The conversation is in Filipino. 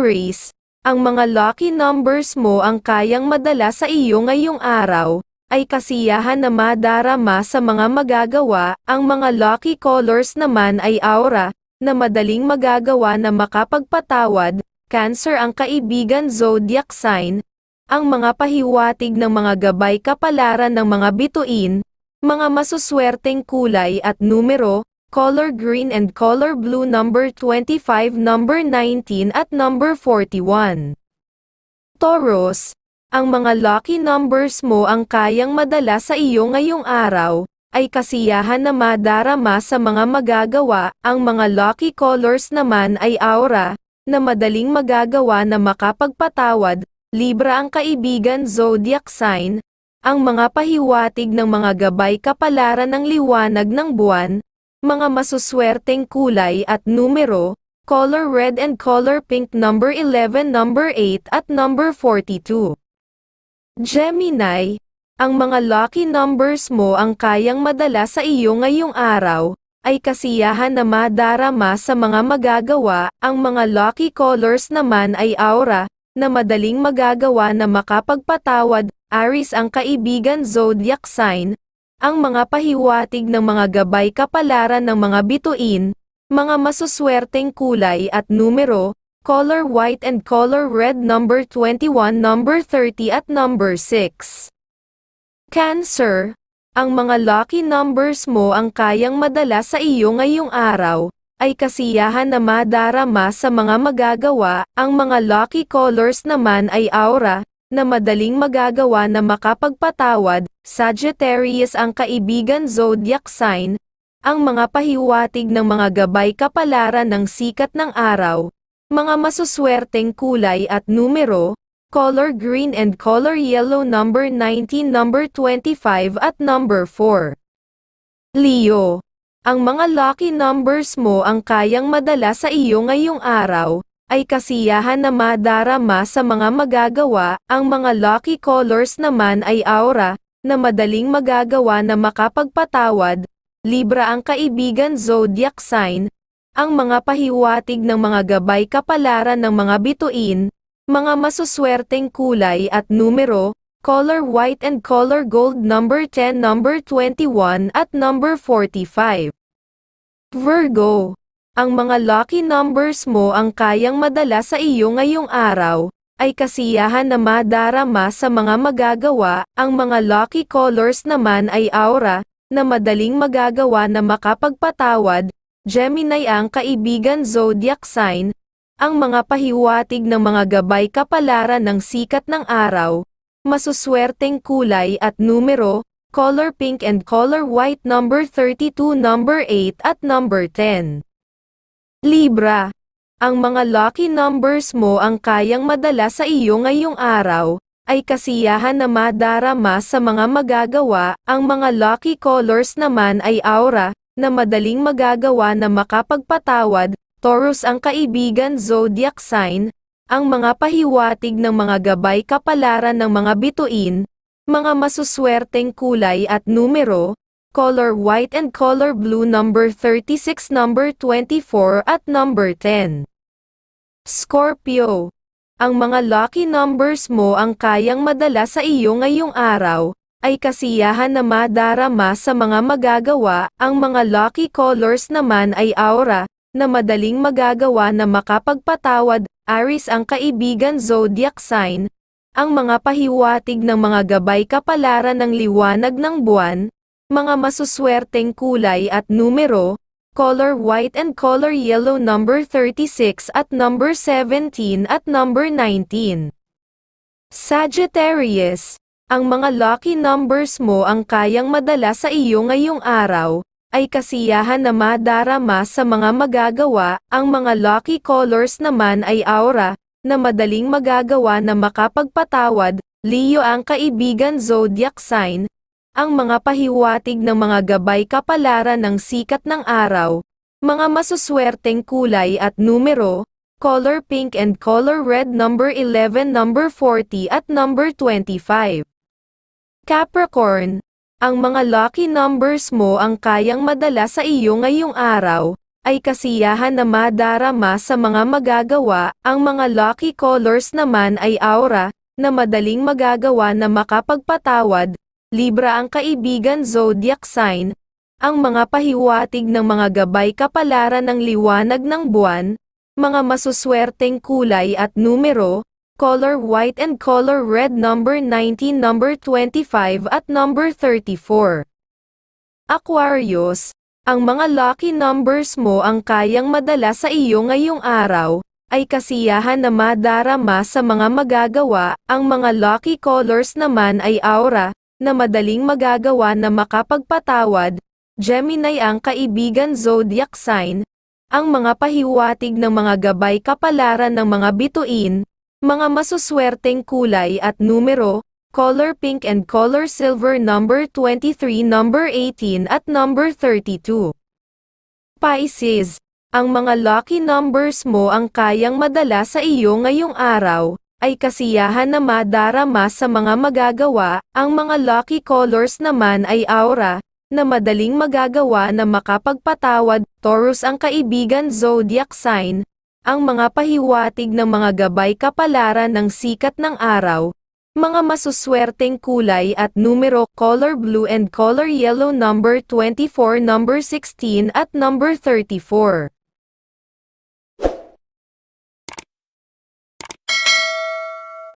Aries, ang mga lucky numbers mo ang kayang madala sa iyo ngayong araw, ay kasiyahan na madarama sa mga magagawa, ang mga lucky colors naman ay aura, na madaling magagawa na makapagpatawad, Cancer ang kaibigan zodiac sign, ang mga pahiwatig ng mga gabay kapalaran ng mga bituin, mga masuswerteng kulay at numero, color green and color blue number 25 number 19 at number 41. Taurus, ang mga lucky numbers mo ang kayang madala sa iyo ngayong araw, ay kasiyahan na madarama sa mga magagawa, ang mga lucky colors naman ay aura, na madaling magagawa na makapagpatawad, Libra ang kaibigan zodiac sign, ang mga pahiwatig ng mga gabay kapalaran ng liwanag ng buwan, mga masuswerteng kulay at numero, color red and color pink number 11 number 8 at number 42. Gemini, ang mga lucky numbers mo ang kayang madala sa iyo ngayong araw, ay kasiyahan na madarama sa mga magagawa, ang mga lucky colors naman ay aura, na madaling magagawa na makapagpatawad, Aries ang kaibigan zodiac sign, ang mga pahiwatig ng mga gabay kapalaran ng mga bituin, mga masuswerteng kulay at numero, color white and color red number 21 number 30 at number 6. Cancer, ang mga lucky numbers mo ang kayang madala sa iyo ngayong araw, ay kasiyahan na madarama sa mga magagawa, ang mga lucky colors naman ay aura, na madaling magagawa na makapagpatawad, Sagittarius ang kaibigan zodiac sign, ang mga pahiwatig ng mga gabay kapalaran ng sikat ng araw, mga masuswerteng kulay at numero, color green and color yellow number 19 number 25 at number 4. Leo, ang mga lucky numbers mo ang kayang madala sa iyo ngayong araw, ay kasiyahan na madarama sa mga magagawa, ang mga lucky colors naman ay aura, na madaling magagawa na makapagpatawad, Libra ang kaibigan zodiac sign, ang mga pahiwatig ng mga gabay kapalaran ng mga bituin, mga masuswerteng kulay at numero, color white and color gold number 10 number 21 at number 45. Virgo, ang mga lucky numbers mo ang kayang madala sa iyo ngayong araw, ay kasiyahan na madarama sa mga magagawa, ang mga lucky colors naman ay aura, na madaling magagawa na makapagpatawad, Gemini ang kaibigan zodiac sign, ang mga pahiwatig ng mga gabay kapalaran ng sikat ng araw, masuswerteng kulay at numero, color pink and color white number 32 number 8 at number 10. Libra, ang mga lucky numbers mo ang kayang madala sa iyo ngayong araw, ay kasiyahan na madarama sa mga magagawa, ang mga lucky colors naman ay aura, na madaling magagawa na makapagpatawad, Taurus ang kaibigan zodiac sign, ang mga pahiwatig ng mga gabay kapalaran ng mga bituin, mga masuswerteng kulay at numero, color white and color blue number 36 number 24 at number 10. Scorpio, ang mga lucky numbers mo ang kayang madala sa iyo ngayong araw, ay kasiyahan na madarama sa mga magagawa, ang mga lucky colors naman ay aura, na madaling magagawa na makapagpatawad, Aries ang kaibigan zodiac sign, ang mga pahiwatig ng mga gabay kapalaran ng liwanag ng buwan, mga masuswerteng kulay at numero, color white and color yellow number 36 at number 17 at number 19. Sagittarius, ang mga lucky numbers mo ang kayang madala sa iyo ngayong araw, ay kasiyahan na madarama sa mga magagawa, ang mga lucky colors naman ay aura, na madaling magagawa na makapagpatawad, Leo ang kaibigan zodiac sign, ang mga pahiwatig ng mga gabay kapalaran ng sikat ng araw, mga masuswerteng kulay at numero, color pink and color red number 11 number 40 at number 25. Capricorn, ang mga lucky numbers mo ang kayang madala sa iyo ngayong araw, ay kasiyahan na madarama sa mga magagawa, ang mga lucky colors naman ay aura, na madaling magagawa na makapagpatawad, Libra ang kaibigan zodiac sign, ang mga pahiwatig ng mga gabay kapalaran ng liwanag ng buwan, mga masuswerteng kulay at numero, color white and color red number 19 number 25 at number 34. Aquarius, ang mga lucky numbers mo ang kayang madala sa iyo ngayong araw, ay kasiyahan na madarama sa mga magagawa, ang mga lucky colors naman ay aura, na madaling magagawa na makapagpatawad, Gemini ang kaibigan zodiac sign, ang mga pahiwatig ng mga gabay kapalaran ng mga bituin, mga masuswerteng kulay at numero, color pink and color silver number 23 number 18 at number 32. Pisces, ang mga lucky numbers mo ang kayang madala sa iyo ngayong araw, ay kasiyahan na madarama sa mga magagawa, ang mga lucky colors naman ay aura, na madaling magagawa na makapagpatawad, Taurus ang kaibigan zodiac sign, ang mga pahiwatig ng mga gabay kapalaran ng sikat ng araw, mga masuswerteng kulay at numero, color blue and color yellow number 24 number 16 at number 34.